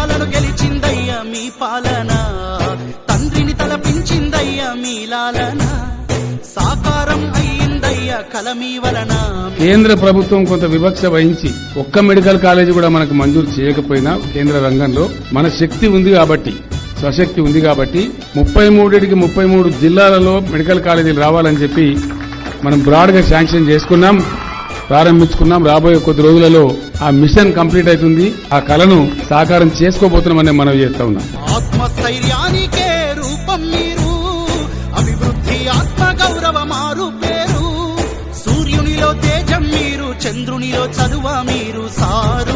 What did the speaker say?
దేశాలను గెలిచిందయ్యా మీ పాలన. తండ్రిని తలపించిందయ్యా మీ లాలన. సాకారం అయ్యిందయ్యా కలమీ వలన. కేంద్ర ప్రభుత్వం కొంత వివక్ష వహించి ఒక్క మెడికల్ కాలేజీ కూడా మనకు మంజూరు చేయకపోయినా కేంద్ర రంగంలో మన శక్తి ఉంది కాబట్టి స్వశక్తి ఉంది కాబట్టి ముప్పై మూడింటికి ముప్పై మూడు జిల్లాలలో మెడికల్ కాలేజీలు రావాలని చెప్పి మనం బ్రాడ్గా శాంక్షన్ చేసుకున్నాం. ప్రారంభించుకున్నాం. రాబోయే కొద్ది రోజులలో ఆ మిషన్ కంప్లీట్ అవుతుంది. ఆ కళను సాకారం చేసుకోబోతున్నామని మనం చేస్తా ఉన్నాం. ఆత్మస్థైర్యానికే రూపం మీరు అభివృద్ధి ఆత్మ గౌరవ మారు పేరు. సూర్యునిలో తేజం మీరు చంద్రునిలో చదువ మీరు సార